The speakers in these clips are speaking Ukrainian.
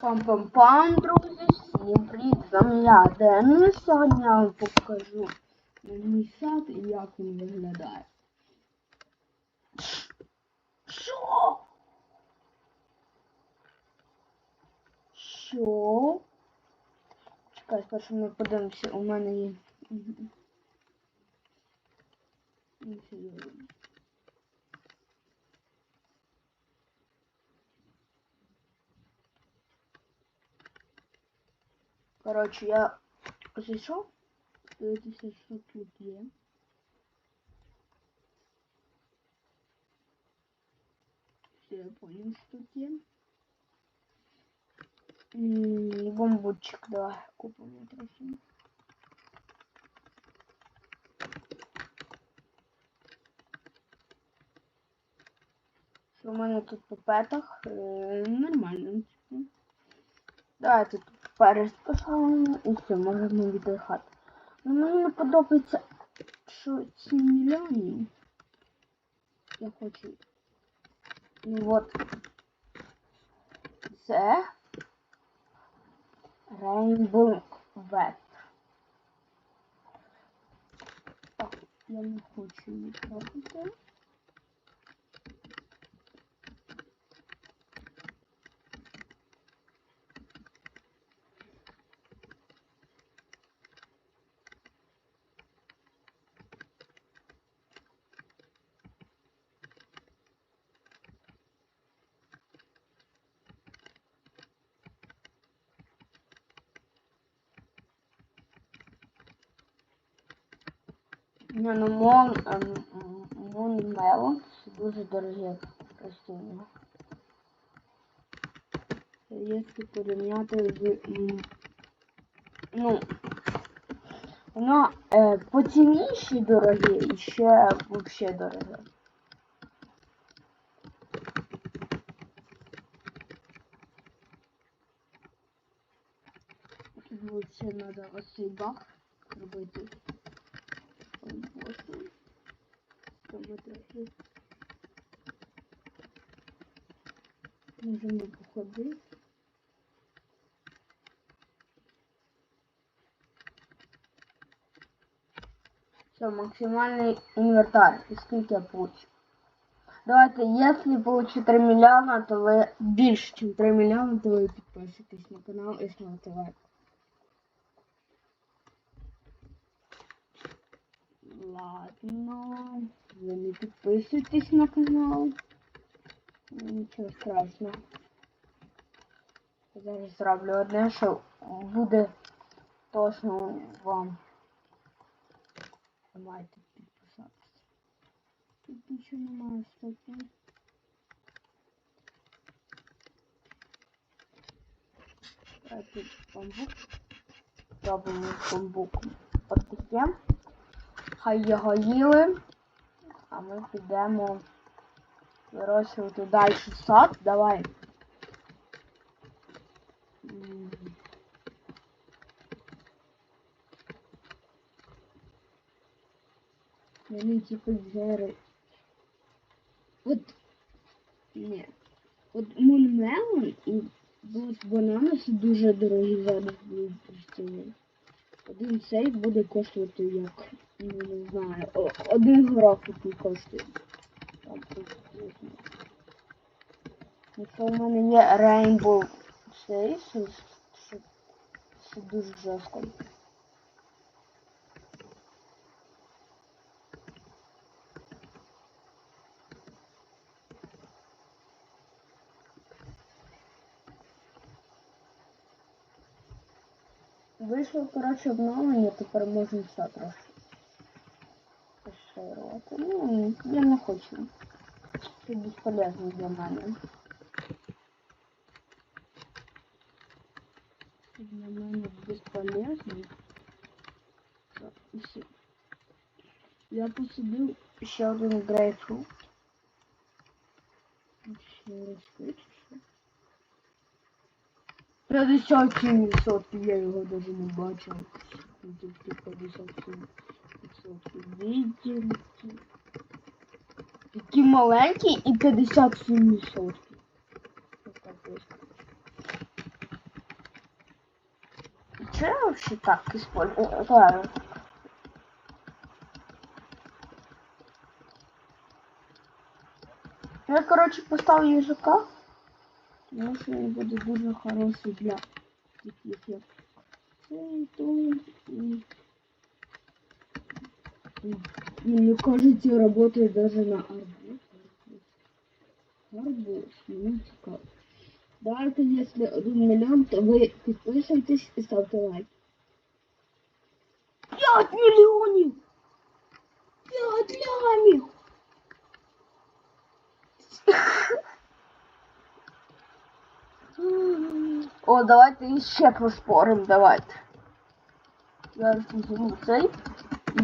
Пам-пам-пам, друзі, всім привіт, з вами я, Денис. Сьогодні я вам покажу мій сад і як він виглядає. Що? Що? Чекай, спершу ми подивимося, у мене є. Мгм. Ну, серйозно. Коротше, я зайшов. Дивитися, що тут є. Все, я понял, що тут є. М, Бомбочек, давай купимо трохи. Що в мене тут по петах? Е, Нормально. типу. Давайте тут перець поставимо і все, можемо віддихати. Ну, мені не подобається, що ці мільйони. Я хочу. Ну от. Це Rainbow Web. Так, я не хочу її. Не, ну мон, ем, м, мон мелон це дуже дорогі ростіння. Якщо порівняти з м, ну воно е, по цініші дорогі і ще взагалі дороге. Ну, це треба ось цей бак робити. Там ми трохи можемо походити. Все, максимальний інвентар. І скільки я получу? Давайте, если получу 3 миллиона, то вы більше, чем 3 миллиона, то ви підписуйтесь на канал і ставите лайк. Ладно, ви не підписуйтесь на канал. Ну, Нічого страшного. Я зараз зроблю одне, що буде точно вам. Давайте підписатися. Тут нічого немає статті. Давайте бамбук. Робимо бамбук отаке. Хай його їли. А ми підемо вирощувати далі сад. Давай. Мені типу зери. От. Ні. От мунмелон і це дуже дорогі зараз будуть. Один цей буде коштувати як, не знаю, один горох який коштує. Якщо в мене є Rainbow що, що дуже жорстко. Вийшло, коротше, обновлення, тепер можна все трошки розширювати. Ну, я не хочу. Це безполезно для. Це для і все. Я посадив ще один грейпфрут. Ще розкричу. 57% я його даже не. Тільки 57%. Видите? Такі маленькі і 57%. Ось так ось. Че я вообще так использую? Я, короче, поставлю языка. Тому що він буде дуже хороший для таких і... і- І, мне кажется, работает даже на арбуз. Арбуз, мені цікаво. Давайте, если один миллион, то вы подписывайтесь и ставьте лайк. 5 миллионов! 5 лямів! О, давайте ще поспорим, давайте. Зараз візьму цей.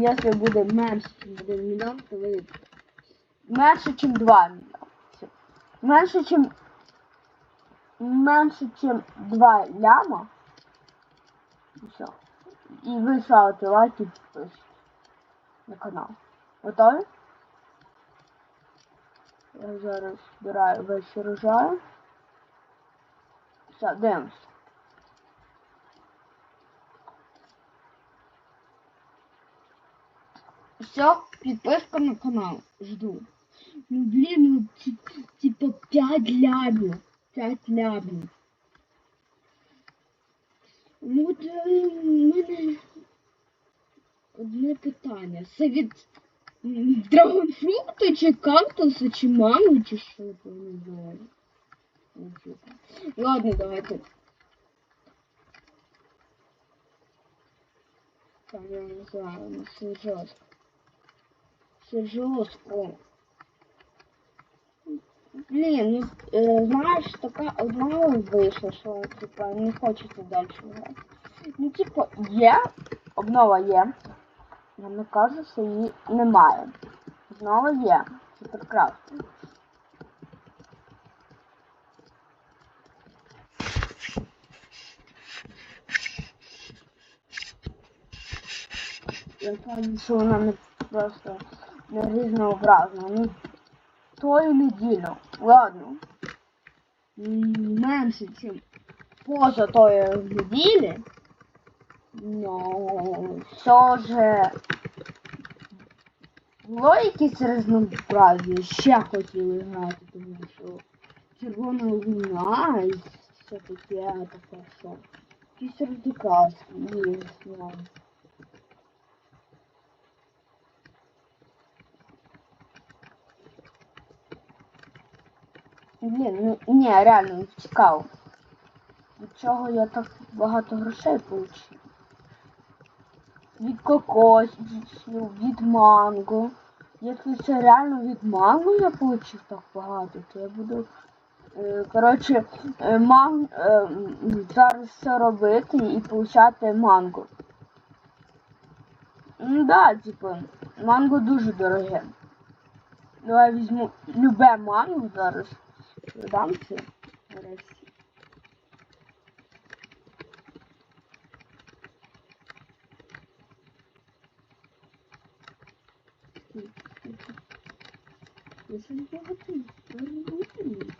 І якщо буде менше, ніж 1 мільйон, то ви менше, ніж 2 мільйони. Менше, ніж менше, ніж 2 ляма. І все. І ви ставите лайк і підписуйтесь на канал. Готові? Я зараз збираю весь урожай. Все, дивимось. Все, підписка на канал. Жду. Ну блін, ну ті- типа 5 лямів. 5 лямів. Ну от е, в мене одне питання. Це від м, драгонфрукта чи кактуса, чи манго, чи що це не знаю. Ну, типа. Ладно, давайте. Там я не знаю, ну все жестко. Все жестко. Блін, ну е, знаєш, така одна вийшла, що типа не хочеться далі грати. Ну, типа, є, обнова є. Я не кажу, що її немає. Обнова є. Прекрасно. Я кажу, що вона не просто не різнообразна. Ну, тою неділю. Ладно. Менше, ніж поза тої неділі. Ну, все ж було якісь різнообразні. Ще хотіли грати, тому що червона луна і все таке, таке що. Якісь радикальські, не знаю. Блін, ну ні, реально цікаво. Від чого я так багато грошей получив? Від кокосів, від манго. Якщо це реально від манго я получив так багато, то я буду. е, Коротше, е, ман, е, зараз все робити і получати манго. Ну да, типу, манго дуже дороге. Давай візьму любе манго зараз. Дам це. Зараз. Я щось багато розумію.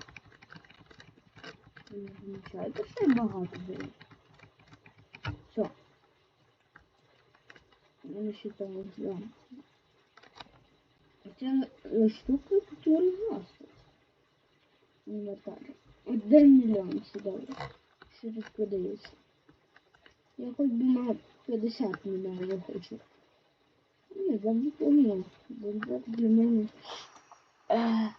Ви не замічаєте, що я багато беру? Все. Я не считаю зря. Хотя штука, которая власна. Інвентар. Один мільйон сюди. Що тут продається? Я хоч би на 50 мільйонів хочу. Ні, завжди поміняв. Завжди для мене. Е,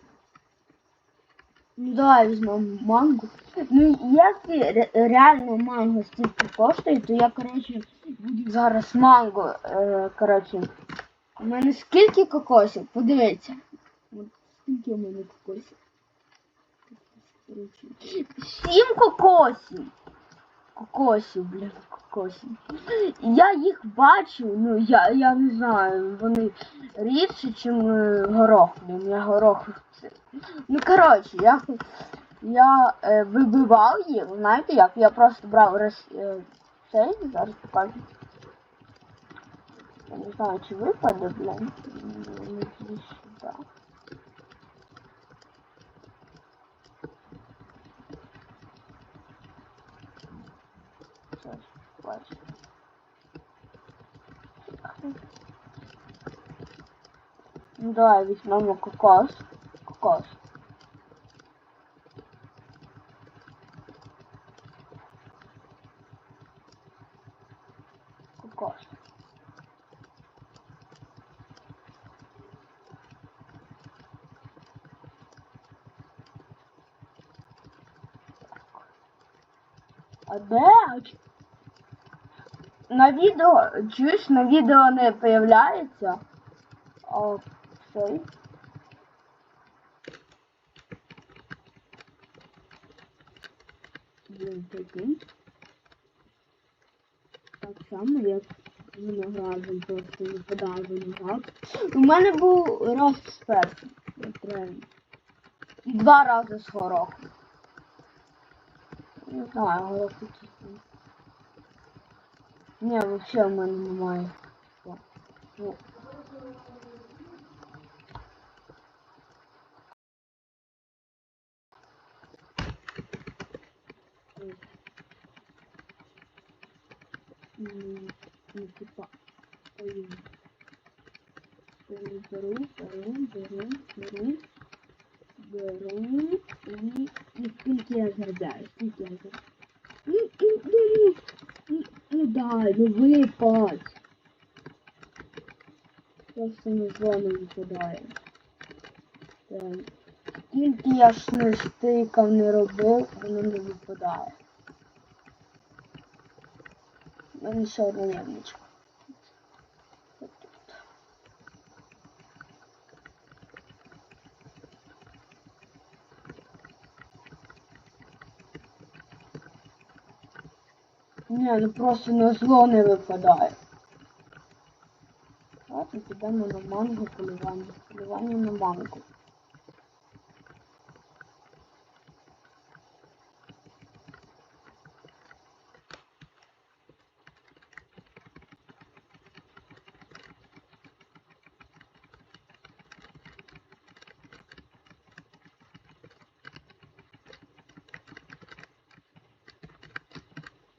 Ну давай візьмемо манго. Ну, якщо ре- реально манго стільки коштує, то я, коротше, буду зараз манго. Е, коротше. У мене скільки кокосів? Подивіться. От скільки у мене кокосів? Сім кокосів. Кокосів, блін, кокосів. Я їх бачу, ну я, я не знаю, вони рідше, ніж горох. Блін, я горох. Ну коротше, я, я е, вибивав їх, знаєте як? Я просто брав роз, е, цей, зараз покажу. Я не знаю, чи випаде, блін. importante. Eu acho. Dói, bicho, não, não, cocós. Cocós. Cocós. About На відео, чуєш, на відео не появляється. А цей. Блін, прикинь. Так само, як з виноградом, просто випадає виноград. У мене був рост. Треба. І два рази з горохом. Не знаю, горох якийсь. Ні, взагалі в мене немає. Ну, Ну, типа. ой. Беру, беру, беру, беру. Беру. І, і скільки я заробляю? Скільки я заробляю? Ну, ну, випадь. Просто не зону випадає. Так. Скільки я ж не штикав, не робив, воно не випадає. У мене ще одна ямочка. Ні, ну просто на зло не випадає. Давайте підемо на мангу полювання. Полювання на манго.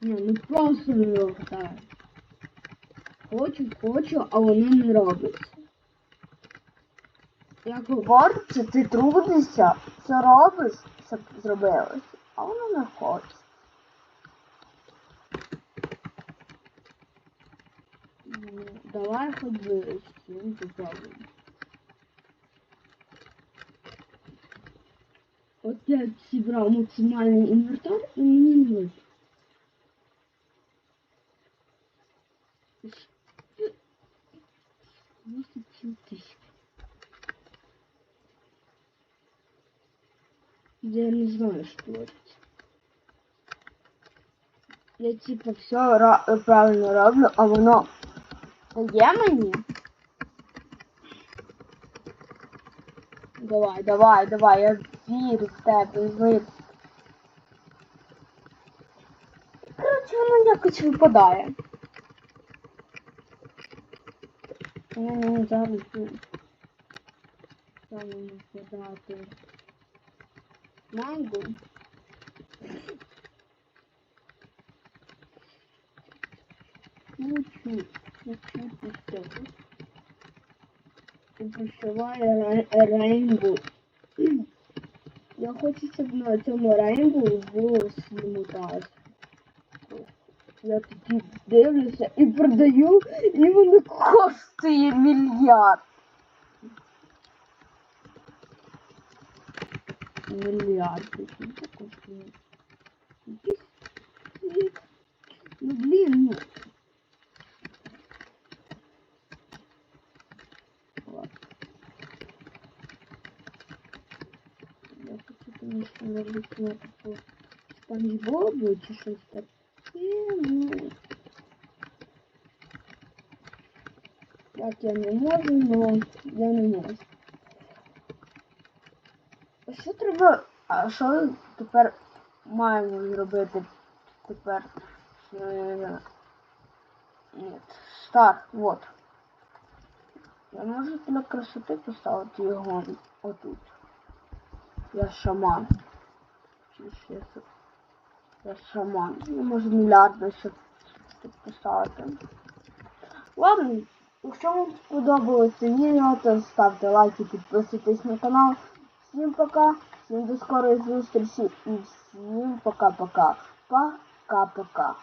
Ні, ну просто не випадає. Хочу, хочу, а воно не робиться. Як говориться, ти трудишся, все робиш, все зробилось, а воно не хоче. Ну, Давай хоч би цим попробуємо. От я зібрав максимальний інвертар і мені не вийшло. Двадцять сім тисяч. Я не знаю, що твориться. Я типу все ра- правильно роблю, а воно мені. Давай, давай, давай, я вірю в тебе, ви. Коротше, воно якось випадає. Не зараз. Саме подати манго. Чуть-чуть, чуть-чуть і все. Рейнбу. Я хочу, щоб на цьому рейнбу було слімутаж. Я такі дивлюся і продаю, і воно Коштує мільярд. мільярди. Скільки коштує? Якийсь світ. Ну блін, ну. Ладно. Я хочу, конечно, робити на таку спанч Бобу чи щось таке, Так я не можу, но я не можу. Що треба? А що тепер маємо зробити тепер? Е, Ні, старт, вот. Я можу для красоти поставити його отут. Я шаман. Я шаман. Ну, може мільярди ще підписати. Ладно, якщо вам сподобалося відео, то ставте лайки, підписуйтесь на канал. Всім пока, всім до скорої зустрічі і всім пока-пока. Пока-пока.